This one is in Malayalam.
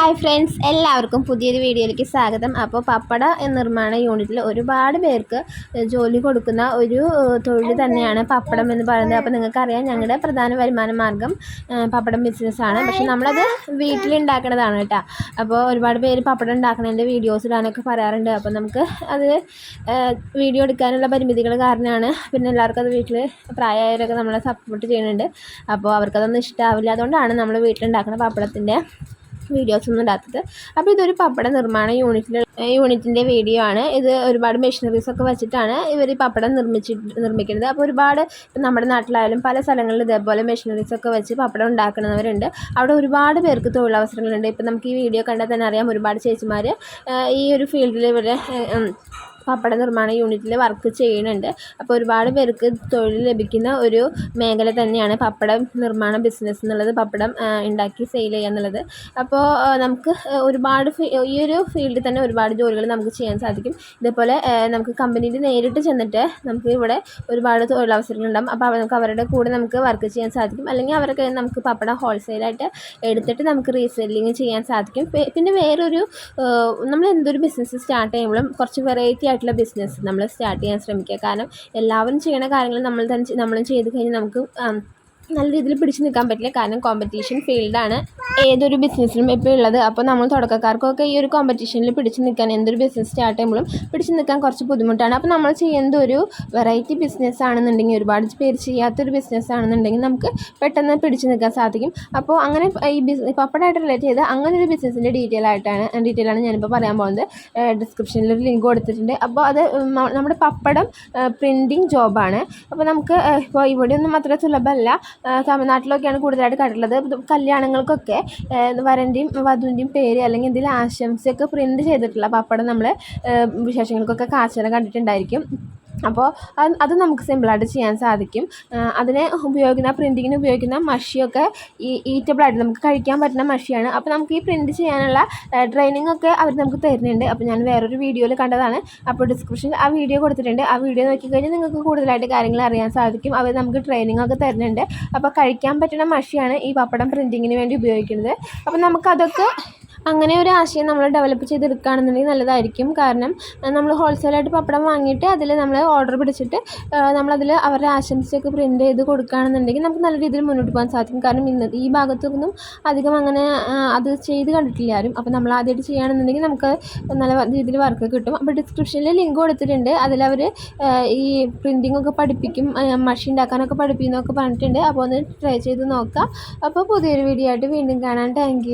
ഹായ് ഫ്രണ്ട്സ് എല്ലാവർക്കും പുതിയൊരു വീഡിയോയിലേക്ക് സ്വാഗതം. അപ്പോൾ പപ്പട നിർമ്മാണ യൂണിറ്റിൽ ഒരുപാട് പേർക്ക് ജോലി കൊടുക്കുന്ന ഒരു തൊഴിൽ തന്നെയാണ് പപ്പടം എന്ന് പറയുന്നത്. അപ്പോൾ നിങ്ങൾക്കറിയാം ഞങ്ങളുടെ പ്രധാന വരുമാന മാർഗം പപ്പടം ബിസിനസ്സാണ് പക്ഷെ നമ്മളത് വീട്ടിലുണ്ടാക്കണതാണ് കേട്ടോ. അപ്പോൾ ഒരുപാട് പേര് പപ്പടം ഉണ്ടാക്കണതിന്റെ വീഡിയോസ് ഇടാനൊക്കെ പറയാറുണ്ട്. അപ്പോൾ നമുക്ക് അത് വീഡിയോ എടുക്കാനുള്ള പരിമിതികൾ കാരണമാണ് പിന്നെ എല്ലാവർക്കും അത് വീട്ടിൽ പ്രായമായവരൊക്കെ നമ്മളെ സപ്പോർട്ട് ചെയ്യുന്നുണ്ട്. അപ്പോൾ അവർക്കതൊന്നും ഇഷ്ടമാവില്ല അതുകൊണ്ടാണ് നമ്മൾ വീട്ടിലുണ്ടാക്കുന്ന പപ്പടത്തിന്റെ വീഡിയോസ് ഒന്നും ഇടാത്തത്. അപ്പോൾ ഇതൊരു പപ്പട നിർമ്മാണ യൂണിറ്റിൽ യൂണിറ്റിന്റെ വീഡിയോ ആണ്. ഇത് ഒരുപാട് മെഷീനറീസ് ഒക്കെ വെച്ചിട്ടാണ് ഇവർ ഈ പപ്പടം നിർമ്മിച്ച് നിർമ്മിക്കുന്നത്. അപ്പോൾ ഒരുപാട് നമ്മുടെ നാട്ടിലായാലും പല സ്ഥലങ്ങളിലും ഇതേപോലെ മെഷീനറീസ് ഒക്കെ വെച്ച് പപ്പടം ഉണ്ടാക്കുന്നവരുണ്ട്. അവിടെ ഒരുപാട് പേർക്ക് തൊഴിലവസരങ്ങളുണ്ട്. ഇപ്പം നമുക്ക് ഈ വീഡിയോ കണ്ടാൽ തന്നെ അറിയാം ഒരുപാട് ചേച്ചിമാർ ഈ ഒരു ഫീൽഡിൽ ഇവരെ പപ്പട നിർമ്മാണ യൂണിറ്റിൽ വർക്ക് ചെയ്യുന്നുണ്ട്. അപ്പോൾ ഒരുപാട് പേർക്ക് തൊഴിൽ ലഭിക്കുന്ന ഒരു മേഖല തന്നെയാണ് പപ്പടം നിർമ്മാണ ബിസിനസ് എന്നുള്ളത് പപ്പടം ഉണ്ടാക്കി സെയിൽ ചെയ്യുക എന്നുള്ളത്. അപ്പോൾ നമുക്ക് ഒരുപാട് ഈ ഒരു ഫീൽഡിൽ തന്നെ ഒരുപാട് ജോലികൾ നമുക്ക് ചെയ്യാൻ സാധിക്കും. ഇതേപോലെ നമുക്ക് കമ്പനിയിൽ നേരിട്ട് ചെന്നിട്ട് നമുക്ക് ഇവിടെ ഒരുപാട് തൊഴിലവസരങ്ങളുണ്ടാകും അപ്പോൾ നമുക്ക് അവരുടെ കൂടെ നമുക്ക് വർക്ക് ചെയ്യാൻ സാധിക്കും. അല്ലെങ്കിൽ അവരൊക്കെ നമുക്ക് പപ്പടം ഹോൾസെയിലായിട്ട് എടുത്തിട്ട് നമുക്ക് റീസെല്ലിങ് ചെയ്യാൻ സാധിക്കും. പിന്നെ വേറൊരു നമ്മൾ എന്തൊരു ബിസിനസ് സ്റ്റാർട്ട് ചെയ്യുമ്പോഴും കുറച്ച് വെറൈറ്റി ആയിട്ടുള്ള ബിസിനസ് നമ്മൾ സ്റ്റാർട്ട് ചെയ്യാൻ ശ്രമിക്കുക. കാരണം എല്ലാവരും ചെയ്യണ കാര്യങ്ങൾ നമ്മൾ തന്നെ നമ്മളും ചെയ്ത് കഴിഞ്ഞാൽ നമുക്ക് നല്ല രീതിയിൽ പിടിച്ചു നിൽക്കാൻ പറ്റില്ല. കാരണം കോമ്പറ്റീഷൻ ഫീൽഡാണ് ഏതൊരു ബിസിനസ്സിലും ഇപ്പോൾ ഉള്ളത്. അപ്പോൾ നമ്മൾ തുടക്കക്കാർക്കൊക്കെ ഈ ഒരു കോമ്പറ്റീഷനിൽ പിടിച്ചു നിൽക്കാൻ എന്തൊരു ബിസിനസ് സ്റ്റാർട്ട് ചെയ്യുമ്പോഴും പിടിച്ചു നിൽക്കാൻ കുറച്ച് ബുദ്ധിമുട്ടാണ്. അപ്പോൾ നമ്മൾ ചെയ്യുന്നത് ഒരു വെറൈറ്റി ബിസിനസ് ആണെന്നുണ്ടെങ്കിൽ ഒരുപാട് പേര് ചെയ്യാത്തൊരു ബിസിനസ് ആണെന്നുണ്ടെങ്കിൽ നമുക്ക് പെട്ടെന്ന് പിടിച്ചു നിൽക്കാൻ സാധിക്കും. അപ്പോൾ അങ്ങനെ ഈ ബിസിനസ് പപ്പടായിട്ട് റിലേറ്റ് ചെയ്ത് അങ്ങനെ ഒരു ബിസിനസ്സിന്റെ ഡീറ്റെയിൽ ആയിട്ടാണ് ഡീറ്റെയിൽ ആണ് ഞാനിപ്പോൾ പറയാൻ പോകുന്നത്. ഡിസ്ക്രിപ്ഷനിൽ ഒരു ലിങ്ക് കൊടുത്തിട്ടുണ്ട്. അപ്പോൾ അത് നമ്മുടെ പപ്പടം പ്രിന്റിങ് ജോബാണ് അപ്പോൾ നമുക്ക് ഇപ്പോൾ ഇവിടെയൊന്നും അത്ര സുലഭമല്ല. തമിഴ്നാട്ടിലൊക്കെയാണ് കൂടുതലായിട്ട് കണ്ടിട്ടുള്ളത്. കല്യാണങ്ങൾക്കൊക്കെ വരന്റെയും വധുവിന്റെയും പേര് അല്ലെങ്കിൽ എന്തെങ്കിലും ആശംസയൊക്കെ പ്രിന്റ് ചെയ്തിട്ടുള്ള പപ്പടം നമ്മൾ വിശേഷങ്ങൾക്കൊക്കെ കാഴ്ചകൾ കണ്ടിട്ടുണ്ടായിരിക്കും. അപ്പോൾ അത് നമുക്ക് സിമ്പിളായിട്ട് ചെയ്യാൻ സാധിക്കും. അതിന് ഉപയോഗിക്കുന്ന പ്രിന്റിങ്ങിന് ഉപയോഗിക്കുന്ന മഷിയൊക്കെ ഈ ഈറ്റബിളായിട്ട് നമുക്ക് കഴിക്കാൻ പറ്റുന്ന മഷിയാണ്. അപ്പോൾ നമുക്ക് ഈ പ്രിന്റ് ചെയ്യാനുള്ള ട്രെയിനിങ് ഒക്കെ അവർ നമുക്ക് തരുന്നുണ്ട്. അപ്പോൾ ഞാൻ വേറൊരു വീഡിയോയിൽ കണ്ടതാണ്. അപ്പോൾ ഡിസ്ക്രിപ്ഷനിൽ ആ വീഡിയോ കൊടുത്തിട്ടുണ്ട്. ആ വീഡിയോ നോക്കിക്കഴിഞ്ഞാൽ നിങ്ങൾക്ക് കൂടുതലായിട്ട് കാര്യങ്ങൾ അറിയാൻ സാധിക്കും. അവർ നമുക്ക് ട്രെയിനിങ് ഒക്കെ തരുന്നുണ്ട്. അപ്പോൾ കഴിക്കാൻ പറ്റുന്ന മഷിയാണ് ഈ പപ്പടം പ്രിന്റിങ്ങിന് വേണ്ടി ഉപയോഗിക്കുന്നത്. അപ്പോൾ നമുക്കതൊക്കെ അങ്ങനെ ഒരു ആശയം നമ്മൾ ഡെവലപ്പ് ചെയ്തെടുക്കുകയാണെന്നുണ്ടെങ്കിൽ നല്ലതായിരിക്കും. കാരണം നമ്മൾ ഹോൾസെയിലായിട്ട് പപ്പടം വാങ്ങിയിട്ട് അതിൽ നമ്മൾ ഓർഡർ പിടിച്ചിട്ട് നമ്മളതിൽ അവരുടെ ആശംസയൊക്കെ പ്രിന്റ് ചെയ്ത് കൊടുക്കുകയാണെന്നുണ്ടെങ്കിൽ നമുക്ക് നല്ല രീതിയിൽ മുന്നോട്ട് പോകാൻ സാധിക്കും. കാരണം ഇന്ന് ഈ ഭാഗത്തൊന്നും അധികം അങ്ങനെ അത് ചെയ്ത് കണ്ടിട്ടില്ല ആരും. അപ്പോൾ നമ്മൾ ആദ്യമായിട്ട് ചെയ്യുകയാണെന്നുണ്ടെങ്കിൽ നമുക്ക് നല്ല രീതിയിൽ വർക്ക് കിട്ടും. അപ്പോൾ ഡിസ്ക്രിപ്ഷനിൽ ലിങ്ക് കൊടുത്തിട്ടുണ്ട്. അതിലവർ ഈ പ്രിന്റിംഗ് ഒക്കെ പഠിപ്പിക്കും മഷി ഉണ്ടാക്കാനൊക്കെ പഠിപ്പിക്കുന്നൊക്കെ പറഞ്ഞിട്ടുണ്ട്. അപ്പോൾ ഒന്ന് ട്രൈ ചെയ്ത് നോക്കാം. അപ്പോൾ പുതിയൊരു വീഡിയോ ആയിട്ട് വീണ്ടും കാണാം. താങ്ക്